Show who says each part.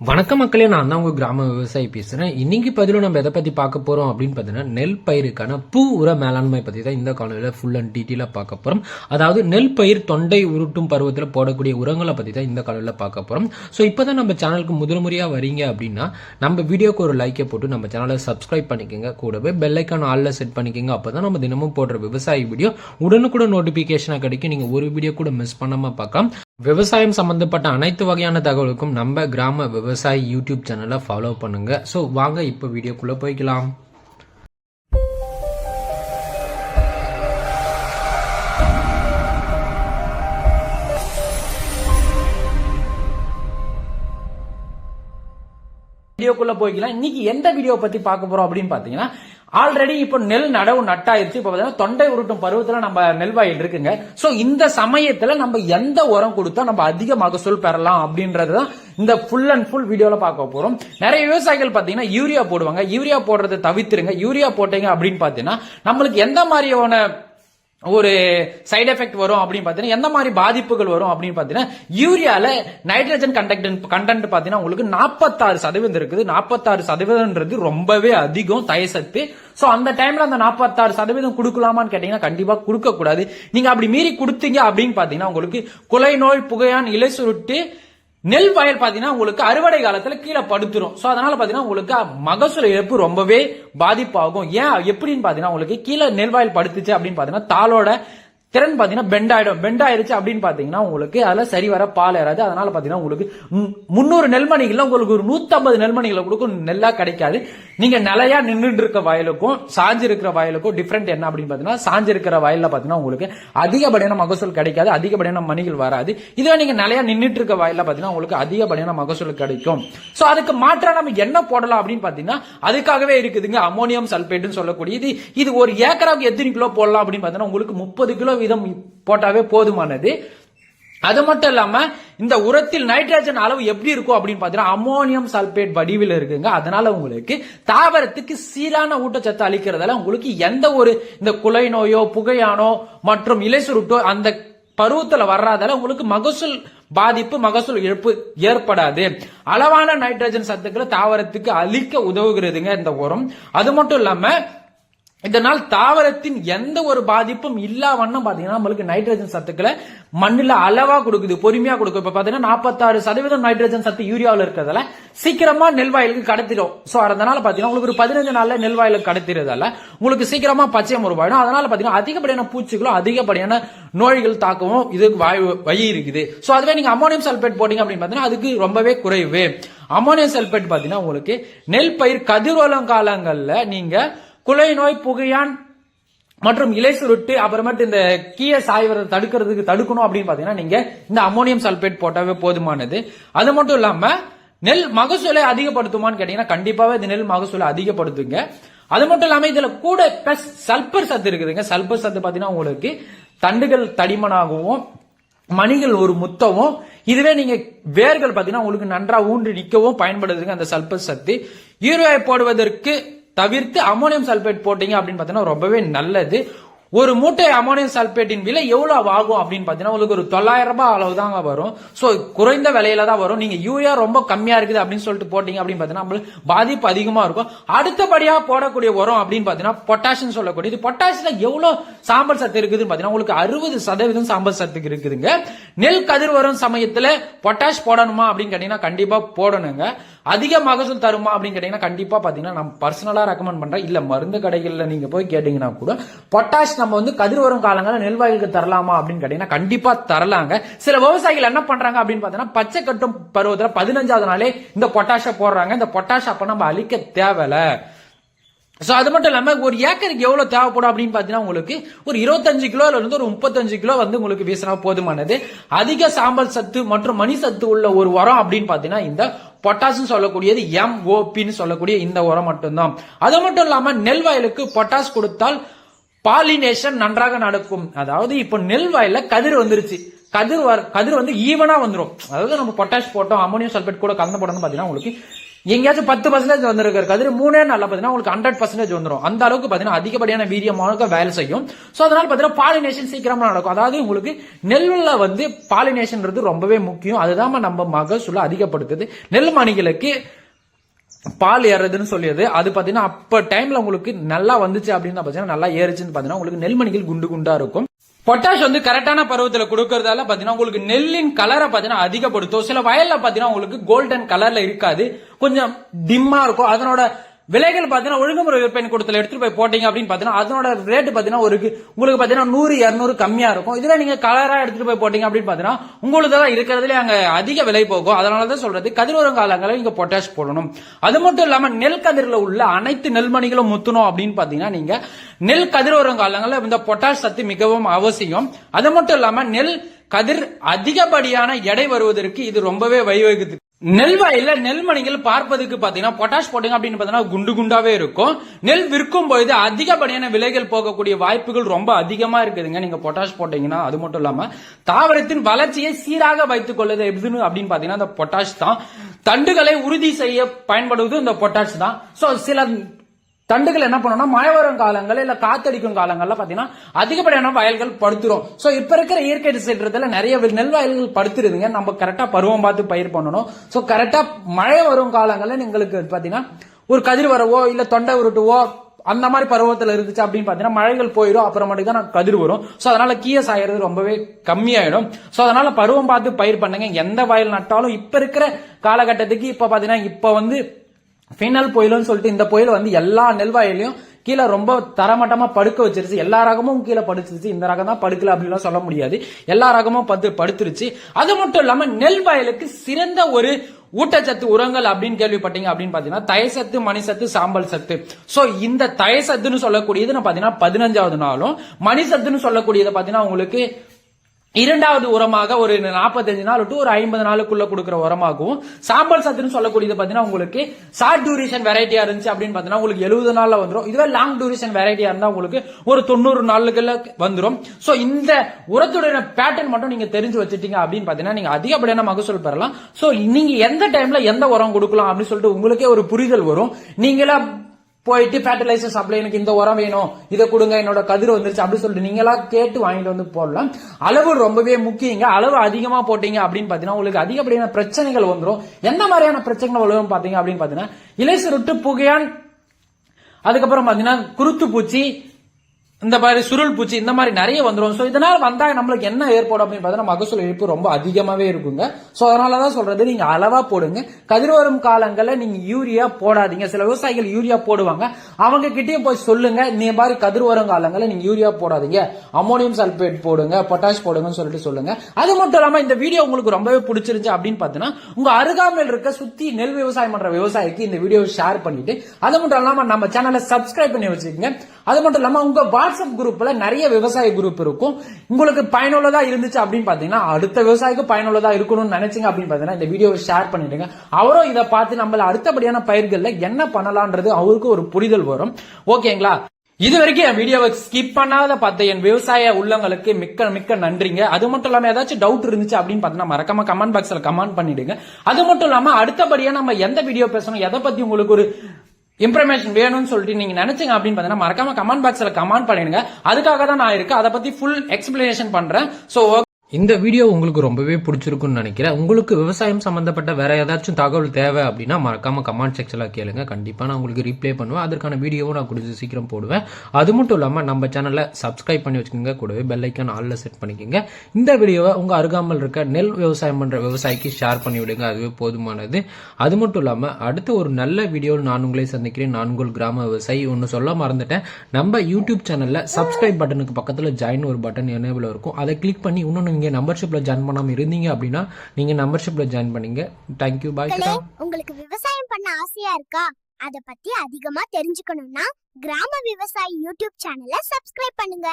Speaker 1: வணக்கம் மக்களே நான் தான் உங்க கிராம விவசாயி பேசுறேன். இன்னைக்கு பதிலும் நம்ம எதை பத்தி பார்க்க போறோம் அப்படின்னு பார்த்தீங்கன்னா நெல் பயிருக்கான பூ உர மேலாண்மை பத்தி தான் இந்த காலையில ஃபுல் அண்ட் டீட்டெயிலாக பார்க்க போறோம். அதாவது நெல் பயிர் தொண்டை உருட்டும் பருவத்தில் போடக்கூடிய உரங்களை பத்தி தான் இந்த காலையில பார்க்க போறோம். ஸோ இப்போதான் நம்ம சேனலுக்கு முதல் முறையா வரீங்க அப்படின்னா நம்ம வீடியோக்கு ஒரு லைக்கை போட்டு நம்ம சேனலை சப்ஸ்கிரைப் பண்ணிக்கோங்க. கூடவே பெல்லைக்கான ஆளில் செட் பண்ணிக்கோங்க. அப்பதான் நம்ம தினமும் போடுற விவசாய வீடியோ உடனுக்குடன் நோட்டிஃபிகேஷனாக கிடைக்கும். நீங்க ஒரு வீடியோ கூட மிஸ் பண்ணாம பார்க்கலாம் விவசாயம் சம்மந்தப்பட்ட அனைத்து வகையான தகவலுக்கும் நம்ம கிராம விவசாயி யூடியூப் சேனலை ஃபாலோ பண்ணுங்க. ஸோ வாங்க இப்போ வீடியோக்குள்ளே போய்க்கலாம்.
Speaker 2: வீடியோக்குள்ள போய்க்கலாம். இன்னைக்கு எந்த வீடியோ பத்தி பார்க்க போறோம் அப்படின்னு பாத்தீங்கன்னா ஆல்ரெடி இப்போ நெல் நடவு நட்டாயிருச்சு. இப்போ பார்த்தீங்கன்னா தொண்டை உருட்டும் பருவத்தில் நம்ம நெல் வயல் இருக்குங்க. ஸோ இந்த சமயத்தில் நம்ம எந்த உரம் கொடுத்தா நம்ம அதிக மகசூல் பெறலாம் அப்படின்றது தான் இந்த ஃபுல் அண்ட் ஃபுல் வீடியோவில் பார்க்க போகிறோம் நிறைய விவசாயிகள் பார்த்தீங்கன்னா யூரியா போடுவாங்க. யூரியா போடுறதை தவிர்த்துருங்க. யூரியா போட்டீங்க அப்படின்னு பார்த்தீங்கன்னா நம்மளுக்கு எந்த மாதிரியான ஒரு சைடு எஃபெக்ட் வரும் அப்படின்னு பார்த்தீங்கன்னா எந்த மாதிரி பாதிப்புகள் வரும் அப்படின்னு பார்த்தீங்கன்னா யூரியால நைட்ரஜன் கண்டக்ட் கண்டென்ட் பார்த்தீங்கன்னா உங்களுக்கு நாற்பத்தாறு சதவீதம் இருக்குது. நாற்பத்தாறு சதவீதம்ன்றது ரொம்பவே அதிகம் தயசத்து ஸோ அந்த டைம்ல அந்த நாற்பத்தாறு சதவீதம் கொடுக்கலாமான்னு கேட்டீங்கன்னா கண்டிப்பா கொடுக்க கூடாது நீங்க அப்படி மீறி கொடுத்தீங்க அப்படின்னு பார்த்தீங்கன்னா உங்களுக்கு குலை நோய் புகையான் இலை சுருட்டு நெல் வயல் பாத்தீங்கன்னா உங்களுக்கு அறுவடை காலத்துல கீழே படுத்துரும். சோ அதனால பாத்தீங்கன்னா உங்களுக்கு மகசூல் இழப்பு ரொம்பவே பாதிப்பாகும். ஏன்? எப்படின்னு பாத்தீங்கன்னா உங்களுக்கு கீழே நெல் வயல் படுத்துச்சு அப்படின்னு பாத்தீங்கன்னா தாளோட திறன் பாத்தீங்கன்னா பெண்ட் ஆயிடும். பெண்ட் ஆயிருச்சு அப்படின்னு பாத்தீங்கன்னா உங்களுக்கு அதுல சரி வர பால் ஏறாது. அதனால பாத்தீங்கன்னா உங்களுக்கு முந்நூறு நெல்மணிகள்ல உங்களுக்கு ஒரு நூத்தம்பது நெல்மணிகளை கொடுக்கும் நெல்லா கிடைக்காது. நீங்க நிலையா நின்றுட்டு இருக்க வயலுக்கும் சாஞ்சு இருக்கிற வயலுக்கும் டிஃபரெண்ட் என்ன அப்படின்னு பாத்தீங்கன்னா சாஞ்சு இருக்கிற வயல்ல பாத்தீங்கன்னா உங்களுக்கு அதிகப்படியான மகசூல் கிடைக்காது. அதிகப்படியான மணிகள் வராது. இதுவே நீங்க நிலையா நின்றுட்டு இருக்க வயல்ல பாத்தீங்கன்னா உங்களுக்கு அதிகப்படியான மகசூல் கிடைக்கும். சோ அதுக்கு மாற்றா நம்ம என்ன போடலாம் அப்படின்னு பாத்தீங்கன்னா அதுக்காகவே இருக்குதுங்க அமோனியம் சல்பேட்னு சொல்லக்கூடிய இது இது ஒரு ஏக்கராவுக்கு எத்தனை கிலோ போடலாம் அப்படின்னு பாத்தீங்கன்னா உங்களுக்கு முப்பது கிலோ வீதம் போட்டாவே போதுமானது. அது மட்டும் இல்லாம இந்த உரத்தில் நைட்ரஜன் அளவு எப்படி இருக்கும் அப்படின்னு பாத்தீங்கன்னா அமோனியம் சல்பேட் வடிவில் இருக்குங்க. அதனால உங்களுக்கு தாவரத்துக்கு சீரான ஊட்டச்சத்து அளிக்கிறதால உங்களுக்கு எந்த ஒரு இந்த குலை நோயோ புகையானோ மற்றும் இலை சுருட்டோ அந்த பருவத்துல வர்றதால உங்களுக்கு மகசூல் பாதிப்பு மகசூல் இழப்பு ஏற்படாது. அளவான நைட்ரஜன் சத்துக்களை தாவரத்துக்கு அளிக்க உதவுகிறதுங்க இந்த உரம். அது மட்டும் இல்லாம இதனால் தாவரத்தின் எந்த ஒரு பாதிப்பும் இல்லா வண்ணம் பாத்தீங்கன்னா நம்மளுக்கு நைட்ரஜன் சத்துக்களை மண்ணில் அளவா கொடுக்குது பொறுமையா கொடுக்கும். இப்ப பாத்தீங்கன்னா நாற்பத்தாறு சதவீதம் நைட்ரஜன் சத்து யூரியாவில் இருக்கிறதால சீக்கிரமா நெல் வாயிலுக்கு கடத்திடும் சோ அதனால பாத்தீங்கன்னா உங்களுக்கு ஒரு பதினஞ்சு நாள்ல நெல் வயலுக்கு கடத்திடுறதால உங்களுக்கு சீக்கிரமா பச்சை முருவாயிடும் அதனால பாத்தீங்கன்னா அதிகப்படியான பூச்சிகளும் அதிகப்படியான நோய்கள் தாக்கவும் இதுக்கு வாய் வழி இருக்குது. சோ அதுவே நீங்க அமோனியம் சல்பேட் போட்டீங்க அப்படின்னு பாத்தீங்கன்னா அதுக்கு ரொம்பவே குறைவு. அமோனியம் சல்பேட் பாத்தீங்கன்னா உங்களுக்கு நெல் பயிர் கதிர்வலம் காலங்கள்ல நீங்க குலை நோய் புகையான் மற்றும் இலை சுருட்டு அப்புறமேட்டு இந்த கீழே சாய்வதை தடுக்கிறதுக்கு தடுக்கணும் அப்படின்னு பாத்தீங்கன்னா நீங்க இந்த அமோனியம் சல்பேட் போட்டாவே போதுமானது. அது மட்டும் இல்லாம நெல் மகசூலை அதிகப்படுத்துமான்னு கேட்டீங்கன்னா கண்டிப்பாவே இது நெல் மகசூலை அதிகப்படுத்துங்க. அது மட்டும் இல்லாம இதுல கூட பிளஸ் சல்பர் சத்து இருக்குதுங்க. சல்பர் சத்து பாத்தீங்கன்னா உங்களுக்கு தண்டுகள் தடிமனாகவும் மணிகள் ஒரு முத்தவும் இதுவே நீங்க வேர்கள் பாத்தீங்கன்னா உங்களுக்கு நன்றா ஊன்றி நிற்கவும் பயன்படுதுங்க அந்த சல்பர் சத்து. யூரியா போடுவதற்கு தவிர்த்து அமோனியம் சல்பேட் போட்டீங்க அப்படின்னு பாத்தீங்கன்னா ரொம்பவே நல்லது. ஒரு மூட்டை அமோனியம் சல்பேட்டின் விலை எவ்வளவு ஆகும் அப்படின்னு பாத்தீங்கன்னா உங்களுக்கு ஒரு தொள்ளாயிரம் ரூபாய் அளவு தாங்க வரும். சோ குறைந்த விலையில தான் வரும். நீங்க யூரியா ரொம்ப கம்மியா இருக்குது அப்படின்னு சொல்லிட்டு போட்டீங்க அப்படின்னு பாத்தீங்கன்னா நம்மளுக்கு பாதிப்பு அதிகமா இருக்கும். அடுத்தபடியா போடக்கூடிய உரம் அப்படின்னு பாத்தீங்கன்னா பொட்டாசியம் சொல்லக்கூடியது பொட்டாசியம்ல எவ்வளவு சாம்பல் சத்து இருக்குதுன்னு பாத்தீங்கன்னா உங்களுக்கு அறுபது சதவீதம் சாம்பல் சத்து இருக்குதுங்க. நெல் கதிர் வரும் சமயத்துல பொட்டாஷ் போடணுமா அப்படின்னு கேட்டீங்கன்னா கண்டிப்பா போடணுங்க. அதிக மகசூல் தருமா அப்படின்னு கேட்டீங்கன்னா கண்டிப்பா பாத்தீங்கன்னா நான் பர்சனலா ரெக்கமெண்ட் பண்றேன். இல்ல மருந்து கடைகள்ல நீங்க போய் கேட்டீங்கன்னா கூட பொட்டாஷ் நம்ம வந்து கதிர் வரும் காலங்களில் நெல்வாயிலுக்கு தரலாமா அப்படின்னு கேட்டீங்கன்னா கண்டிப்பா தரலாங்க. சில விவசாயிகள் என்ன பண்றாங்க அப்படின்னு பார்த்தீங்கன்னா பச்சை கட்டும் பருவத்தில் பதினஞ்சாவது நாளே இந்த பொட்டாஷை போடுறாங்க. இந்த பொட்டாஷ் அப்ப நம்ம அழிக்க தேவையில்ல. சோ அது மட்டும் இல்லாம ஒரு ஏக்கருக்கு எவ்வளவு தேவைப்படும் அப்படின்னு பாத்தீங்கன்னா உங்களுக்கு ஒரு இருபத்தஞ்சு கிலோல இருந்து ஒரு முப்பத்தஞ்சு கிலோ வந்து உங்களுக்கு வீசினா போதுமானது. அதிக சாம்பல் சத்து மற்றும் மணி சத்து உள்ள ஒரு உரம் அப்படின்னு பாத்தீங்கன்னா இந்த பொட்டாசும் சொல்லக்கூடியது எம் ஓபின்னு சொல்லக்கூடிய இந்த உரம் மட்டும்தான். அது மட்டும் இல்லாம நெல் வயலுக்கு பொட்டாஸ் கொடுத்தால் பாலினேஷன் நன்றாக நடக்கும். அதாவது இப்போ நெல் வயல்ல கதிர் வந்துருச்சு. கதிர் வர- கதிர் வந்து ஈவனா வந்துடும் அதாவது நம்ம பொட்டாஷ் போட்டோம் அமோனியம் சல்பேட் கூட கலந்து போட்டோம்னு பாத்தீங்கன்னா உங்களுக்கு எங்கேயாச்சும் பத்து பர்சன்டேஜ் வந்திருக்காரு. கதிர் மூணே நல்லா பாத்தீங்கன்னா உங்களுக்கு ஹண்ட்ரட் பர்சன்டேஜ் வந்துடும் அந்த அளவுக்கு பாத்தீங்கன்னா அதிகப்படியான வீரியமாக வேலை செய்யும். சோ அதனால பாத்தீங்கன்னா பாலினேஷன் சீக்கிரமா நடக்கும். அதாவது உங்களுக்கு நெல்லுல வந்து பாலினேஷன்றது ரொம்பவே முக்கியம். அதுதான் நம்ம மகசூல அதிகப்படுத்துது. நெல் மணிகளுக்கு பால் ஏறுறதுன்னு சொல்லியது. அது பாத்தீங்கன்னா அப்ப டைம்ல உங்களுக்கு நல்லா வந்துச்சு அப்படின்னு பார்த்தீங்கன்னா நல்லா ஏறுச்சுன்னு பார்த்தீங்கன்னா உங்களுக்கு நெல்மணிகள் குண்டு குண்டா இருக்கும். பொட்டாஷ் வந்து கரெக்டான பருவத்துல கொடுக்கறதால பார்த்தீங்கன்னா உங்களுக்கு நெல்லின் கலரை பாத்தீங்கன்னா அதிகப்படுத்தும். சில வயல்ல பாத்தீங்கன்னா உங்களுக்கு கோல்டன் கலர்ல இருக்காது. கொஞ்சம் டிம்மா இருக்கும். அதனோட விலைகள் பாத்தீங்கன்னா ஒழுங்குமுறை விற்பனை கூடத்துல எடுத்துட்டு போய் போட்டீங்க அப்படின்னு பாத்தீங்கன்னா அதனோட ரேட் பாத்தீங்கன்னா ஒரு உங்களுக்கு பாத்தீங்கன்னா நூறு இருநூறு கம்மியா இருக்கும். இதுல நீங்க கலரா எடுத்துட்டு போய் போட்டீங்க அப்படின்னு பாத்தீங்கன்னா உங்களுக்கு தான் இருக்கிறதுல அங்க அதிக விலை போகும். அதனாலதான் சொல்றது கதிரோரம் காலங்களில் நீங்க பொட்டாஷ் போடணும். அது மட்டும் இல்லாம நெல் கதிரில் உள்ள அனைத்து நெல்மணிகளும் முத்தணும் அப்படின்னு பாத்தீங்கன்னா நீங்க நெல் கதிரோரம் காலங்களில் இந்த பொட்டாஷ் சத்து மிகவும் அவசியம். அது மட்டும் இல்லாம நெல் கதிர் அதிகப்படியான எடை வருவதற்கு இது ரொம்பவே வழிவகுத்து நெல் நெல்மணிகள் பார்ப்பதுக்கு பாத்தீங்கன்னா பொட்டாஷ் போட்டிங்க அப்படின்னு பாத்தீங்கன்னா குண்டு குண்டாவே இருக்கும். நெல் விற்கும் பொழுது அதிகப்படியான விலைகள் போகக்கூடிய வாய்ப்புகள் ரொம்ப அதிகமா இருக்குதுங்க. நீங்க பொட்டாஷ் போட்டீங்கன்னா அது மட்டும் இல்லாம தாவரத்தின் வளர்ச்சியை சீராக வைத்துக் கொள்வது எப்படின்னு அப்படின்னு பாத்தீங்கன்னா அந்த பொட்டாஷ் தான். தண்டுகளை உறுதி செய்ய பயன்படுவது இந்த பொட்டாஷ் தான். சோ சில தண்டுகள் என்ன பண்ணணும்னா மழை வரும் காலங்கள் இல்ல காத்தடிக்கும் காலங்கள்ல பாத்தீங்கன்னா அதிகப்படியான வயல்கள் படுத்துரும். சோ இப்ப இருக்கிற இயற்கை சீற்றத்துல நிறைய நெல் வயல்கள் படுத்துருதுங்க. நம்ம கரெக்டா பருவம் பார்த்து பயிர் பண்ணணும். சோ கரெக்டா மழை வரும் காலங்கள்ல எங்களுக்கு பாத்தீங்கன்னா ஒரு கதிர் வரவோ இல்ல தொண்டை உருட்டுவோ அந்த மாதிரி பருவத்தில் இருந்துச்சு அப்படின்னு பார்த்தீங்கன்னா மழைகள் போயிடும். அப்புறமேட்டுக்கு தான் கதிர் வரும். ஸோ அதனால கீழே சாயறது ரொம்பவே கம்மியாயிடும். ஸோ அதனால பருவம் பார்த்து பயிர் பண்ணுங்க. எந்த வயல் நட்டாலும் இப்போ இருக்கிற காலகட்டத்துக்கு இப்போ பார்த்தீங்கன்னா இப்போ வந்து ஃபைனல் புயலுன்னு சொல்லிட்டு இந்த புயல் வந்து எல்லா நெல் வயலையும் கீழே ரொம்ப தரமட்டமா படுக்க வச்சிருச்சு. எல்லா ரகமும் கீழே படுத்துருச்சு. இந்த ரகம் தான் படுக்கல அப்படின்லாம் சொல்ல முடியாது. எல்லா ரகமும் பத்து படுத்துருச்சு. அது மட்டும் இல்லாம நெல் வயலுக்கு சிறந்த ஒரு ஊட்டச்சத்து உரங்கள் அப்படின்னு கேள்விப்பட்டீங்க அப்படின்னு பாத்தீங்கன்னா தயசத்து மணிசத்து சாம்பல் சத்து. சோ இந்த தயசத்துன்னு சொல்லக்கூடியது நான் பாத்தீங்கன்னா பதினஞ்சாவது நாளும் மணிசத்துன்னு சொல்லக்கூடியது பாத்தீங்கன்னா உங்களுக்கு இரண்டாவது உரமாக ஒரு 45 நாள் டு ஒரு ஐம்பது நாளுக்குள்ள கொடுக்குற உரமாகவும் சாம்பல் சத்துன்னு சொல்லக்கூடியது பாத்தீங்கன்னா உங்களுக்கு ஷார்ட் டியூரேஷன் வெரைட்டியா இருந்துச்சு அப்படின்னு பாத்தீங்கன்னா உங்களுக்கு எழுபது நாள்ல வந்துடும் இதுவே லாங் டியூரேஷன் வெரைட்டியா இருந்தா உங்களுக்கு ஒரு தொண்ணூறு நாளுக்குள்ள வந்துடும் சோ இந்த உரத்துடைய பேட்டர்ன் மட்டும் நீங்க தெரிஞ்சு வச்சுட்டீங்க அப்படின்னு பாத்தீங்கன்னா நீங்க அதிகப்படியான மகசூல் பெறலாம். சோ நீங்க எந்த டைம்ல எந்த உரம் கொடுக்கலாம் அப்படின்னு சொல்லிட்டு உங்களுக்கே ஒரு புரிதல் வரும். நீங்களா போயிட்டு ஃபர்டிலைசர் சப்ளை எனக்கு இந்த உரம் வேணும் இதை கொடுங்க என்னோட கதிர் வந்துருச்சு அப்படின்னு சொல்லிட்டு நீங்களா கேட்டு வாங்கிட்டு வந்து போடலாம். அளவு ரொம்பவே முக்கியங்க. அளவு அதிகமா போட்டீங்க அப்படின்னு பாத்தீங்கன்னா உங்களுக்கு அதிகப்படியான பிரச்சனைகள் வந்துடும் என்ன மாதிரியான பிரச்சனைகள் வரும் பாத்தீங்க அப்படின்னு பாத்தீங்கன்னா இலை சுருட்டு புகையான் அதுக்கப்புறம் பாத்தீங்கன்னா குருத்து பூச்சி இந்த மாதிரி சுருள் பூச்சி இந்த மாதிரி நிறைய வந்துரும். ஸோ இதனால் வந்தால் நம்மளுக்கு என்ன ஏற்படும் அப்படின்னு பார்த்தீங்கன்னா மகசூல் இழப்பு ரொம்ப அதிகமாகவே இருக்குங்க. ஸோ அதனால தான் சொல்றது நீங்க அளவா போடுங்க. கதிர் வரும் காலங்களில் நீங்க யூரியா போடாதீங்க. சில விவசாயிகள் யூரியா போடுவாங்க. அவங்க கிட்டயும் போய் சொல்லுங்க இந்த மாதிரி கதிர் வரும் காலங்கள்ல நீங்க யூரியா போடாதீங்க. அமோனியம் சல்பேட் போடுங்க பொட்டாஷ் போடுங்கன்னு சொல்லிட்டு சொல்லுங்க. அது மட்டும் இல்லாமல் இந்த வீடியோ உங்களுக்கு ரொம்பவே பிடிச்சிருந்துச்சு அப்படின்னு பார்த்தீங்கன்னா உங்க அருகாமையில் இருக்க சுத்தி நெல் விவசாயம் பண்ற விவசாயிக்கு இந்த வீடியோ ஷேர் பண்ணிட்டு அது மட்டும் இல்லாமல் நம்ம சேனலை சப்ஸ்கிரைப் பண்ணி வச்சுக்கோங்க. அது மட்டும் இல்லாமல் உங்க வாட்ஸ்அப் குரூப்ல நிறைய விவசாய குரூப் இருக்கும். உங்களுக்கு பயனுள்ளதா இருந்துச்சு அப்படின்னு பாத்தீங்கன்னா அடுத்த விவசாயிக்கு பயனுள்ளதா இருக்கணும்னு நினைச்சீங்க அப்படின்னு பாத்தீங்கன்னா இந்த வீடியோவை ஷேர் பண்ணிடுங்க. அவரும் இதை பார்த்து நம்மள அடுத்தபடியான பயிர்கள்ல என்ன பண்ணலான்றது அவருக்கு ஒரு புரிதல் வரும். ஓகேங்களா இது வரைக்கும் என் வீடியோவை ஸ்கிப் பண்ணாத பார்த்த என் விவசாய உள்ளங்களுக்கு மிக்க மிக்க நன்றிங்க. அது மட்டும் இல்லாம ஏதாச்சும் டவுட் இருந்துச்சு அப்படின்னு பார்த்தீங்கன்னா மறக்காம கமெண்ட் பாக்ஸ்ல கமெண்ட் பண்ணிடுங்க. அது மட்டும் இல்லாம அடுத்தபடியா நம்ம எந்த வீடியோ பேசணும் எதை பத்தி உங்களுக்கு ஒரு இன்ஃபர்மேஷன் வேணும்னு சொல்லிட்டு நீங்க நினைச்சீங்க அப்படின்னு பாத்தீங்கன்னா மறக்காம கமெண்ட் பாக்ஸ்ல கமெண்ட் பண்ணிடுங்க. அதுக்காக தான் நான் இருக்கு. அதை பத்தி ஃபுல் எக்ஸ்பிளனேஷன் பண்றேன். சோ
Speaker 1: இந்த வீடியோ உங்களுக்கு ரொம்பவே பிடிச்சிருக்குன்னு நினைக்கிறேன். உங்களுக்கு விவசாயம் சம்மந்தப்பட்ட வேற ஏதாச்சும் தகவல் தேவை அப்படின்னா மறக்காம கமெண்ட் செக்ஷனில் கேளுங்க. கண்டிப்பாக நான் உங்களுக்கு ரீப்ளே பண்ணுவேன். அதற்கான வீடியோவும் நான் கொடுத்து சீக்கிரம் போடுவேன். அது மட்டும் இல்லாமல் நம்ம சேனலை சப்ஸ்கிரைப் பண்ணி வச்சுக்கோங்க. கூடவே பெல் ஐக்கான் செட் பண்ணிக்கோங்க. இந்த வீடியோவை உங்கள் அருகாமல் இருக்க நெல் விவசாயம் பண்ணுற விவசாயிக்கு ஷேர் பண்ணி விடுங்க. அதுவே போதுமானது. அது மட்டும் இல்லாமல் அடுத்த ஒரு நல்ல வீடியோவில் நான் உங்களே சந்திக்கிறேன். நான் உங்கள் கிராம விவசாயி. ஒன்று சொல்ல மறந்துட்டேன். நம்ம யூடியூப் சேனலில் சப்ஸ்கிரைப் பட்டனுக்கு பக்கத்தில் ஜாயின் ஒரு பட்டன் எனேபிள் இருக்கும். அதை கிளிக் பண்ணி இன்னொன்று நீங்க மெம்பர்ஷிப்ல ஜாயின் பண்ணாம இருந்தீங்க அப்படின்னா நீங்க மெம்பர்ஷிப்ல ஜாயின் பண்ணீங்க. தேங்க்யூ பாய்
Speaker 3: உங்களுக்கு விவசாயம் பண்ண ஆசையா இருக்கா? அத பத்தி அதிகமா தெரிஞ்சுக்கணும்னா கிராம விவசாயி யூடியூப் சேனலை சப்ஸ்கிரைப் பண்ணுங்க.